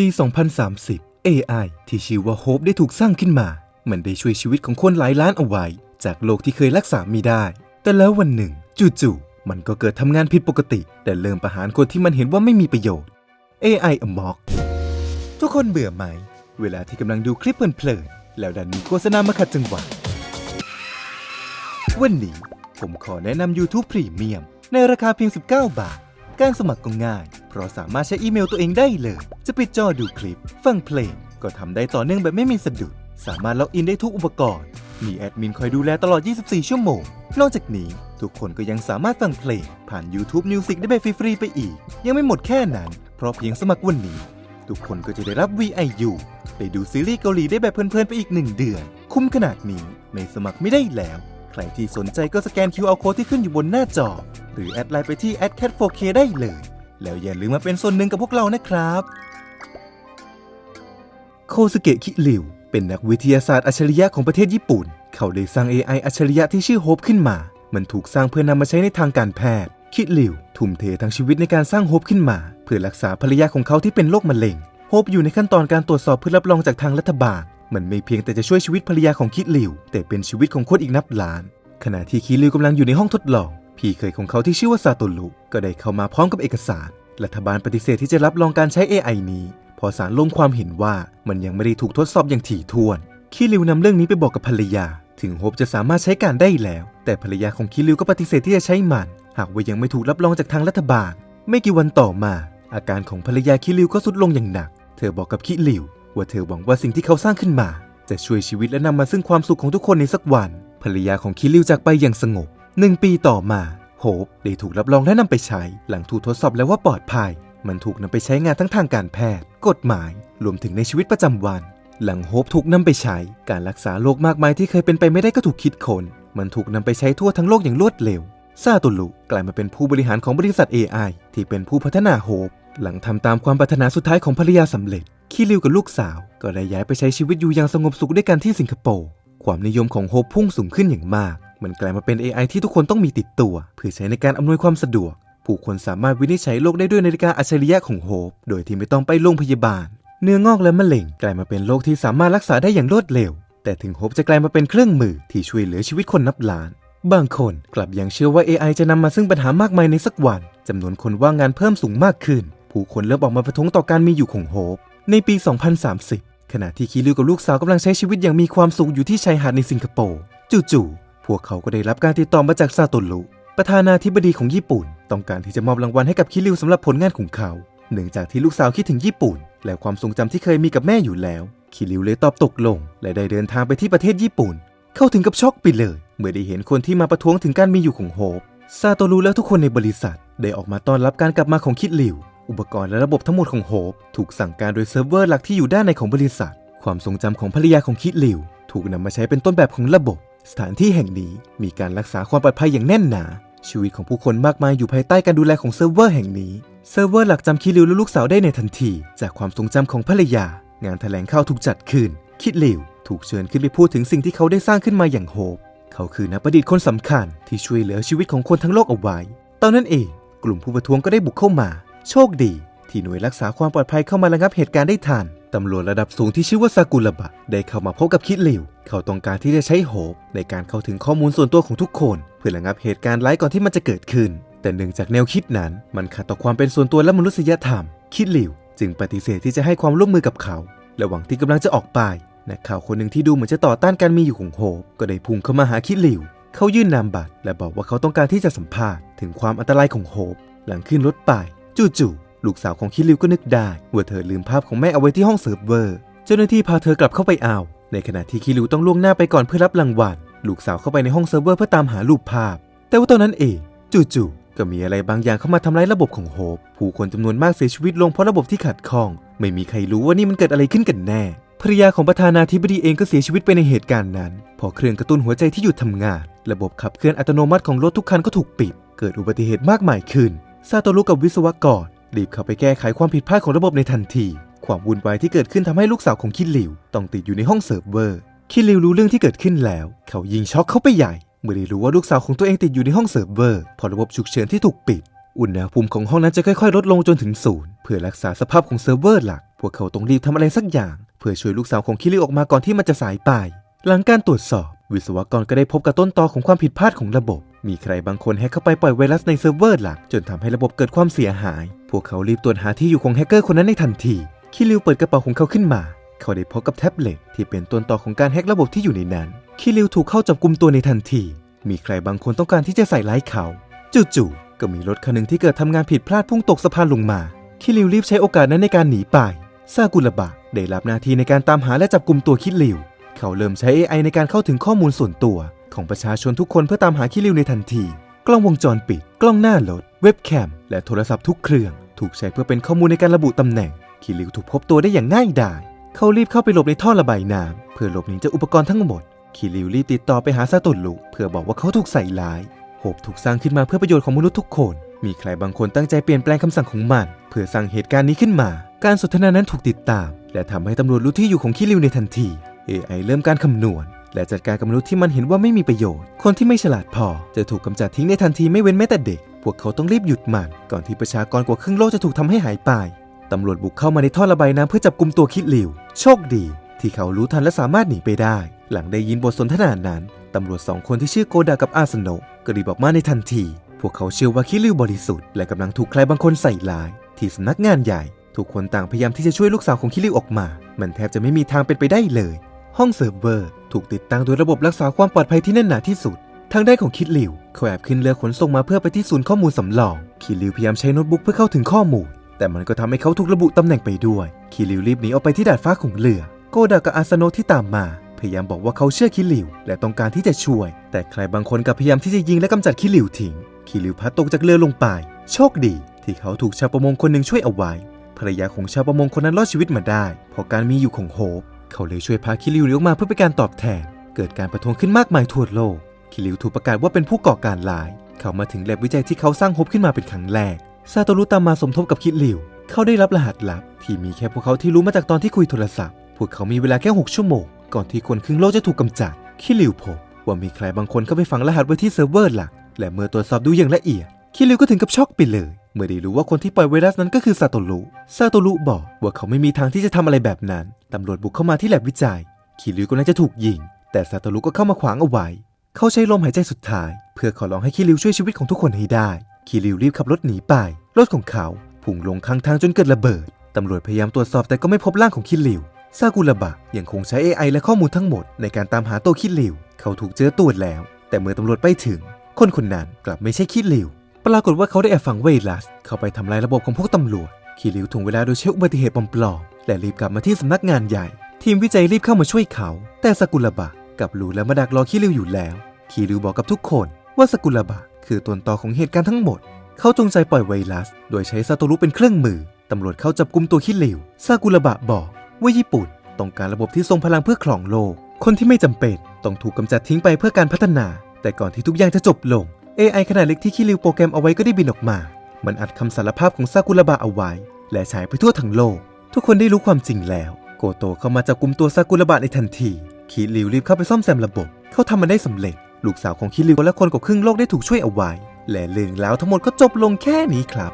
ปี 2030 AI ที่ชื่อว่าโฮปได้ถูกสร้างขึ้นมา มันได้ช่วยชีวิตของคนหลายล้านเอาไว้ จากโรคที่เคยรักษาไม่ได้ แต่แล้ววันหนึ่ง จู่ๆมันก็เกิดทำงานผิดปกติ แต่เริ่มประหารคนที่มันเห็นว่าไม่มีประโยชน์ AI Amok ทุกคนเบื่อไหม เวลาที่กำลังดูคลิปเพลินๆแล้วดันมีโฆษณามาขัดจังหวะวันนี้ผมขอแนะนำ YouTube Premium ในราคาเพียง 19 บาท การสมัครก็ง่าย เพราะสามารถใช้อีเมลตัวเองได้เลย จะปิดจอดูคลิป ฟังเพลง ก็ทำได้ต่อเนื่องแบบไม่มีสะดุด สามารถล็อกอินได้ทุกอุปกรณ์ มีแอดมินคอยดูแลตลอด 24 ชั่วโมง นอกจากนี้ ทุกคนก็ยังสามารถฟังเพลง ผ่าน YouTube Music ได้แบบฟรีๆไปอีก ยังไม่หมดแค่นั้น เพราะเพียงสมัครวันนี้ ทุกคนก็จะได้รับ VIU ไปดูซีรีส์เกาหลีได้แบบเพลินๆไปอีก1เดือน คุ้มขนาดนี้ไม่สมัครไม่ได้แล้ว ใครที่สนใจก็สแกน QR Code ที่ขึ้นอยู่บนหน้าจอ หรือแอดไลน์ไปที่ @cat4k ได้เลย แล้วอย่าลืมมาเป็นส่วนหนึ่งกับพวกเรานะครับ โคสเกะคิริว เป็นนักวิทยาศาสตร์อัจฉริยะของประเทศญี่ปุ่น เขาได้สร้าง AI อัจฉริยะที่ชื่อโฮปขึ้นมา มันถูกสร้างเพื่อนำมาใช้ในทางการแพทย์ คิริว ทุ่มเททั้งชีวิตในการสร้างโฮปขึ้นมา เพื่อรักษาภรรยาของเขาที่เป็นโรคมะเร็ง โฮปอยู่ในขั้นตอนการตรวจสอบเพื่อรับรองจากทางรัฐบาล มันไม่เพียงแต่จะช่วยชีวิตภรรยาของคิริว แต่เป็นชีวิตของคนอีกนับล้าน ขณะที่คิริวกำลังอยู่ในห้องทดลอง พี่เคยของเขาที่ชื่อว่าซาโตรุก็ได้เข้ามาพร้อมกับเอกสาร รัฐบาลปฏิเสธที่จะรับรองการใช้ AI นี้ พอศาลลงความเห็นว่ามันยังไม่ได้ถูกทดสอบอย่างถี่ถ้วน คิริวนำเรื่องนี้ไปบอกกับภรรยา ถึงโฮปจะสามารถใช้การได้แล้ว แต่ภรรยาของคิริวก็ปฏิเสธที่จะใช้มัน หากว่ายังไม่ถูกรับรองจากทางรัฐบาล ไม่กี่วันต่อมา อาการของภรรยาคิริวก็ทรุดลงอย่างหนัก เธอบอกกับคิริวว่าเธอหวังว่าสิ่งที่เขาสร้างขึ้นมา จะช่วยชีวิตและนำมาซึ่งความสุขของทุกคนในสักวัน ภรรยาของคิริวจากไปอย่างสงบ หนึ่งปีต่อมาโฮปได้ถูกรับรองและนำไปใช้ หลังถูกทดสอบแล้วว่าปลอดภัย มันถูกนำไปใช้งานทั้งทางการแพทย์ กฎหมาย รวมถึงในชีวิตประจำวัน หลังโฮปถูกนำไปใช้ การรักษาโรคมากมายที่เคยเป็นไปไม่ได้ก็ถูกคิดค้นมันถูกนำไปใช้ทั่วทั้งโลกอย่างรวดเร็วซาโตรุกลายมาเป็นผู้บริหารของบริษัท AI ที่เป็นผู้พัฒนาโฮปหลังทำตามความปรารถนาสุดท้ายของภรรยาสำเร็จ คิริวกับลูกสาว ก็ได้ย้ายไปใช้ชีวิตอยู่อย่างสงบสุขด้วยกันที่สิงคโปร์ ความนิยมของโฮปพุ่งสูงขึ้นอย่างมาก มันกลายมาเป็น AI ที่ทุกคนต้องมีติดตัว เพื่อใช้ในการอำนวยความสะดวก ผู้คนสามารถวินิจฉัยโรคได้ด้วยนาฬิกาอัจฉริยะของโฮปโดยที่ไม่ต้องไปโรงพยาบาล เนื้องอกและมะเร็งกลายมาเป็นโรคที่สามารถรักษาได้อย่างรวดเร็ว แต่ถึงโฮปจะกลายมาเป็นเครื่องมือที่ช่วยเหลือชีวิตคนนับล้าน บางคนกลับยังเชื่อว่า AI จะนำมาซึ่งปัญหามากมายในสักวันจำนวนคนว่างงานเพิ่มสูงมากขึ้น ผู้คนเริ่มออกมาประท้วงต่อการมีอยู่ของโฮปในปี 2030 ขณะที่คิริวกับลูกสาวกำลังใช้ชีวิตอย่างมีความสุขอยู่ที่ชายหาดในสิงคโปร์จู่ๆ วกเขาก็ได้รับการติดต่อมาจากซาโตรุประธานาธิบดีของญี่ปุ่น ต้องการที่จะมอบรางวัลให้กับคิริวสำหรับผลงานของเขา เนื่องจากที่ลูกสาวคิดถึงญี่ปุ่น และความทรงจำที่เคยมีกับแม่อยู่แล้ว คิริวเลยตอบตกลง และได้เดินทางไปที่ประเทศญี่ปุ่น เข้าถึงกับช็อกไปเลย เมื่อได้เห็นคนที่มาประท้วงถึงการมีอยู่ของโฮปซาโตรุและทุกคนในบริษัท ได้ออกมาต้อนรับการกลับมาของคิดลิว อุปกรณ์และระบบทั้งหมดของโฮปถูกสั่งการโดยเซิร์ฟเวอร์หลักที่อยู่ด้านในของบริษัท ความทรงจำของภรรยาของคิดลิว ถูกนำมาใช้เป็นต้นแบบของระบบ สถานที่แห่งนี้มีการรักษาความปลอดภัยอย่างแน่นหนา ชีวิตของผู้คนมากมายอยู่ภายใต้การดูแลของเซิร์ฟเวอร์แห่งนี้ เซิร์ฟเวอร์หลักจำคิดลิวและลูกสาวได้ในทันที จากความทรงจำของภรรยา งานแถลงข่าวถูกจัดขึ้น คิดลิวถูกเชิญขึ้นไปพูดถึงสิ่งที่เขาได้สร้างขึ้นมาอย่างโฮปเขาคือนักประดิษฐ์คนสำคัญที่ช่วยเหลือชีวิตของคนทั้งโลกเอาไว้ ตอนนั้นเอง กลุ่มผู้ประท้วงก็ได้บุกเข้ามา โชคดี ที่หน่วยรักษาความปลอดภัยเข้ามาระงับเหตุการณ์ได้ทัน ตำรวจระดับสูงที่ชื่อว่าซากุระบะ ได้เข้ามาพบกับคิดลิว เขาต้องการที่จะใช้โฮปในการเข้าถึงข้อมูลส่วนตัวของทุกคน เพื่อระงับเหตุการณ์ร้ายก่อนที่มันจะเกิดขึ้น แต่เนื่องจากแนวคิดนั้น มันขัดต่อความเป็นส่วนตัวและมนุษยธรรม คิดลิว จึงปฏิเสธที่จะให้ความร่วมมือกับเขาระหว่างที่กำลังจะออกไปนักข่าวคนหนึ่งที่ดูเหมือนจะต่อต้านการมีอยู่ของโฮปก็ได้พุ่งเข้ามาหาคิดลิว เขายื่นนามบัตรและบอกว่าเขาต้องการที่จะสัมภาษณ์ถึงความอันตรายของโฮปหลังขึ้นรถไปจู่ๆ ลูกสาวของคิดลิวก็นึกได้ว่าเธอลืมภาพของแม่เอาไว้ที่ห้องเซิร์ฟเวอร์ เจ้าหน้าที่พาเธอกลับเข้าไปเอาในขณะที่คิดลิวต้องล่วงหน้าไปก่อนเพื่อรับรางวัลลูกสาวเข้าไปในห้องเซิร์ฟเวอร์เพื่อตามหารูปภาพ แต่ว่าตอนนั้นเองจู่ๆก็มีอะไรบางอย่างเข้ามาทำร้ายระบบของโฮปผู้คนจำนวนมากเสียชีวิตลงเพราะระบบที่ขัดข้อง ไม่มีใครรู้ว่านี่มันเกิดอะไรขึ้นกันแน่ภรรยาของประธานาธิบดีเองก็เสียชีวิตไปในเหตุการณ์นั้นเพอเครื่องกระตุ้นหัวใจที่หยุดทำงาน ระบบขับเคลื่อนอัตโนมัติของรถทุกคันก็ถูกปิด เกิดอุบัติเหตุมากมายขึ้นซาโตรุกับวิศวกร รีบเข้าไปแก้ไขความผิดพลาดของระบบในทันที ความวุ่นวายที่เกิดขึ้นทำให้ลูกสาวของคิดลิว ต้องติดอยู่ในห้องเซิร์ฟเวอร์ คิดลิวรู้เรื่องที่เกิดขึ้นแล้ว เขายิงช็อกเข้าไปใหญ่ เมื่อได้รู้ว่าลูกสาวของตัวเองติดอยู่ในห้องเซิร์ฟเวอร์เพราะระบบฉุกเฉินที่ถูกปิด อุณหภูมิของห้องนั้นจะค่อยๆ ลดลงจนถึงศูนย์เพื่อรักษาสภาพของเซิร์ฟเวอร์หลัก พวกเขาต้องรีบทำอะไรสักอย่าง เพื่อช่วยลูกสาวของคิริวออกมาก่อนที่มันจะสายไป หลังการตรวจสอบ วิศวกรก็ได้พบกับต้นตอของความผิดพลาดของระบบ มีใครบางคนแฮกเข้าไปปล่อยไวรัสในเซิร์ฟเวอร์หลัก จนทำให้ระบบเกิดความเสียหาย พวกเขารีบตรวจหาที่อยู่ของแฮกเกอร์คนนั้นในทันที คิริวเปิดกระเป๋าของเขาขึ้นมา เขาได้พบกับแท็บเล็ตที่เป็นต้นต่อของการแฮกระบบที่อยู่ในนั้น คิริวถูกเข้าจับกุมตัวในทันที มีใครบางคนต้องการที่จะใส่ร้ายเขา จู่ๆ ก็มีรถคันหนึ่งที่เกิดทำงานผิดพลาดพุ่งตกสะพานลงมา คิริวรีบใช้โอกาสนั้นในการหนีไป ซากุระบะได้รับหน้าที่ในการตามหาและจับกลุ่มตัวคิริว เขาเริ่มใช้ AI ในการเข้าถึงข้อมูลส่วนตัว ของประชาชนทุกคนเพื่อตามหาคิริวในทันที กล้องวงจรปิด กล้องหน้ารถ เว็บแคม และโทรศัพท์ทุกเครื่อง ถูกใช้เพื่อเป็นข้อมูลในการระบุตำแหน่ง คิริวถูกพบตัวได้อย่างง่ายดาย เขารีบเข้าไปหลบในท่อระบายน้ำเพื่อหลบหนีจากอุปกรณ์ทั้งหมด คิริวรีบติดต่อไปหาซาโตะลุเพื่อบอกว่าเขาถูกใส่ร้ายโฮปถูกสร้างขึ้นมาเพื่อประโยชน์ของมนุษย์ทุกคน มีใครบางคนตั้งใจเปลี่ยนแปลงคำสั่งของมัน เพื่อสร้างเหตุการณ์นี้ขึ้นมา การสนทนานั้นถูกติดตาม และทำให้ตำรวจรู้ที่อยู่ของคิริวในทันที AI เริ่มการคำนวณ และจัดการกับมนุษย์ที่มันเห็นว่าไม่มีประโยชน์ คนที่ไม่ฉลาดพอ จะถูกกำจัดทิ้งในทันทีไม่เว้นแม้แต่เด็ก พวกเขาต้องรีบหยุดมัน ก่อนที่ประชากรกว่าครึ่งโลกจะถูกทำให้หายไปตำรวจบุกเข้ามาในท่อระบายน้ำเพื่อจับกุมตัวคิดลิว โชคดี ที่เขารู้ทันและสามารถหนีไปได้ หลังได้ยินบทสนทนานั้นตำรวจสองคนที่ชื่อโกดากับอาสโนะก็รีบออกมาในทันที พวกเขาเชื่อว่าคิริวบริสุทธิ์และกำลังถูกใครบางคนใส่ร้าย ที่สำนักงานใหญ่ ทุกคนต่างพยายามที่จะช่วยลูกสาวของคิริวออกมา มันแทบจะไม่มีทางเป็นไปได้เลย ห้องเซิร์ฟเวอร์ ถูกติดตั้งโดยระบบรักษาความปลอดภัยที่แน่นหนาที่สุด ทางด้านของคิดลิวเขาแอบขึ้นเรือขนส่งมาเพื่อไปที่ศูนย์ข้อมูลสำรอง คิดลิวพยายามใช้โน้ตบุ๊กเพื่อเข้าถึงข้อมูล แต่มันก็ทำให้เขาถูกระบุตำแหน่งไปด้วย คิริวรีบหนีออกไปที่ดาดฟ้าของเรือ โกดากับอาสโนที่ตามมา พยายามบอกว่าเขาเชื่อคิริว และต้องการที่จะช่วย แต่ใครบางคนกับพยายามที่จะยิงและกำจัดคิริวทิ้ง คิริวพัดตกจากเรือลงไป โชคดี ที่เขาถูกชาวประมงคนหนึ่งช่วยเอาไว้ภรรยาของชาวประมงคนนั้นรอดชีวิตมาได้เพราะการมีอยู่ของโฮป เขาเลยช่วยพาคิริวเลี้ยวมาเพื่อเป็นการตอบแทน เกิดการประท้วงขึ้นมากมายทั่วโลก คิริวถูกประกาศว่าเป็นผู้ก่อการร้าย เขามาถึงแลบวิจัยที่เขาสร้างฮปขึ้นมาเป็นครั้งแรก ซาโตรุตามมาสมทบกับคิริว เขาได้รับรหัสลับ ที่มีแค่พวกเขาที่รู้มาจากตอนที่คุยโทรศัพท์ พวกเขามีเวลาแค่ 6 ชั่วโมง ก่อนที่คนครึ่งโลกจะถูกกำจัด คิริวพบว่ามีใครบางคนเข้าไปฝังรหัสไว้ที่เซิร์ฟเวอร์หลัก และเมื่อตรวจสอบดูอย่างละเอียด คิริวก็ถึงกับช็อกไปเลย มื่อได้รู้ว่าคนที่ปล่อยไวรัสนั้นก็คือซาโตรุซาโตรุบอกว่าเขาไม่มีทางที่จะทำอะไรแบบนั้น ตำรวจบุกเข้ามาที่แลบวิจัย คิริวก็น่าจะถูกยิง แต่ซาโตรุก็เข้ามาขวางเอาไว้ เขาใช้ลมหายใจสุดท้าย เพื่อขอร้องให้คิริวช่วยชีวิตของทุกคนให้ได้ คิริวรีบขับรถหนีไป รถของเขาพุ่งลงข้างทางจนเกิดระเบิด ตำรวจพยายามตรวจสอบแต่ก็ไม่พบร่างของคิริว ซากุระบะยังคงใช้ AI และข้อมูลทั้งหมดในการตามหาตัวคิริว เขาถูกเจอตัวแล้ว แต่เมื่อตำรวจไปถึง คนคนนั้นกลับไม่ใช่คิริว ปรากฏว่าเขาได้แอบฝังไวรัส เข้าไปทำลายระบบของพวกตำรวจคิริวถ่วงเวลาโดยใช้อุบัติเหตุปลอมๆและรีบกลับมาที่สำนักงานใหญ่ ทีมวิจัยรีบเข้ามาช่วยเขา แต่ซากุระบะกับรู้และมาดักรอคิริวอยู่แล้วคิริวบอกกับทุกคนว่าซากุระบะคือต้นตอของเหตุการณ์ทั้งหมด เขาจงใจปล่อยไวรัส โดยใช้ซาโตรุเป็นเครื่องมือ ตำรวจเข้าจับกลุ่มตัวคิริวซากุระบะบอกว่าญี่ปุ่นต้องการระบบที่ทรงพลังเพื่อครองโลก คนที่ไม่จำเป็นต้องถูกกำจัดทิ้งไปเพื่อการพัฒนา แต่ก่อนที่ทุกอย่างจะจบลง AI ขนาดเล็กที่คิริวโปรแกรมเอาไว้ก็ได้บินออกมา มันอัดคำสารภาพของซากุระบะเอาไว้ และฉายไปทั่วทั้งโลก ทุกคนได้รู้ความจริงแล้ว โกโตเข้ามาจับกลุ่มตัวซากุระบะในทันทีคิริวรีบเข้าไปซ่อมแซมระบบ เขาทำมันได้สำเร็จ ลูกสาวของคิริวและคนกว่าครึ่งโลกได้ถูกช่วยเอาไว้ และเรื่องราวทั้งหมดก็จบลงแค่นี้ครับ